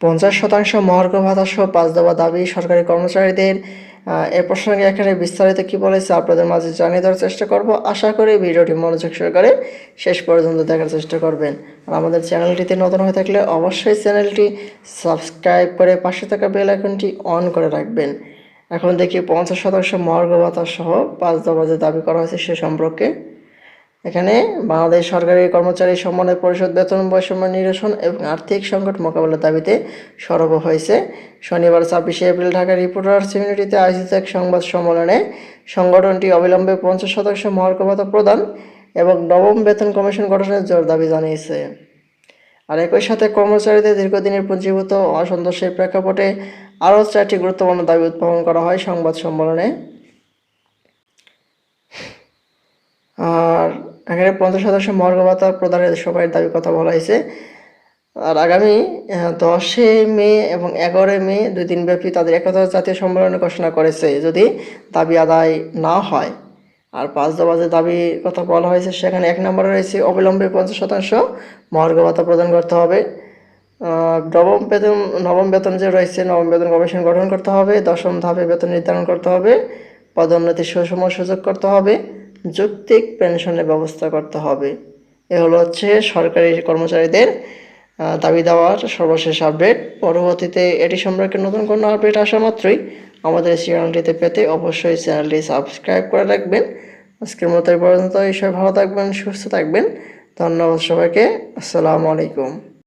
পঞ্চাশ শতাংশ মহার্ঘ ভাতা সহ পাঁচ দফা দাবি সরকারি কর্মচারীদের। এ প্রসঙ্গে এখানে বিস্তারিত কি বলেছে আপনাদের মাঝে জানিয়ে দেওয়ার চেষ্টা করব। আশা করি ভিডিওটি মনোযোগ সহকারে শেষ পর্যন্ত দেখার চেষ্টা করবেন। আর আমাদের চ্যানেলটিতে নতুন হয়ে থাকলে অবশ্যই চ্যানেলটি সাবস্ক্রাইব করে পাশে থাকা বেল আইকনটি অন করে রাখবেন। এখন দেখি পঞ্চাশ শতাংশ মহার্ঘ ভাতা সহ পাঁচ দফা যে দাবি করা হয়েছে সে সম্পর্কে। এখানে বাংলাদেশ সরকারি কর্মচারী সমন্বয় পরিষদ বেতন, বৈষম্য নিরসন এবং আর্থিক সংকট মোকাবেলার দাবিতে সরব হয়েছে। শনিবার ছাব্বিশে এপ্রিল ঢাকা রিপোর্টার্স ইউনিটিতে আয়োজিত এক সংবাদ সম্মেলনে সংগঠনটি অবিলম্বে পঞ্চাশ শতাংশ মহার্ঘ ভাতা প্রদান এবং নবম বেতন কমিশন গঠনের জোর দাবি জানিয়েছে। আর একই সাথে কর্মচারীদের দীর্ঘদিনের পুঞ্জীভূত অসন্তোষের প্রেক্ষাপটে আরও চারটি গুরুত্বপূর্ণ দাবি উত্থাপন করা হয় সংবাদ সম্মেলনে আর এখানে পঞ্চাশ শতাংশ মর্গ ভাতা প্রদানের সবাই দাবি কথা বলা হয়েছে। আর আগামী দশে মে এবং এগারোই মে দুই দিনব্যাপী তাদের একতা জাতীয় সম্মেলনে ঘোষণা করেছে যদি দাবি আদায় না হয়। আর পাঁচ দফা যে দাবির কথা বলা হয়েছে সেখানে এক নম্বরে রয়েছে অবিলম্বে পঞ্চাশ শতাংশ মহার্ঘ ভাতা প্রদান করতে হবে। নবম বেতন নবম বেতন যে রয়েছে, নবম বেতন কমিশন গঠন করতে হবে। দশম ধাপে বেতন নির্ধারণ করতে হবে। পদোন্নতির সুষম সুযোগ করতে হবে। যৌক্তিক পেনশনের ব্যবস্থা করতে হবে। এ হলো হচ্ছে সরকারি কর্মচারীদের দাবি দেওয়ার সর্বশেষ আপডেট। পরবর্তীতে এটি সম্পর্কে নতুন কোনো আপডেট আসা মাত্রই আমাদের চ্যানেলটিতে পেতে অবশ্যই চ্যানেলটি সাবস্ক্রাইব করে রাখবেন। আজকের মতো পর্যন্ত এই সবাই ভালো থাকবেন, সুস্থ থাকবেন। ধন্যবাদ সবাইকে। আসসালামু আলাইকুম।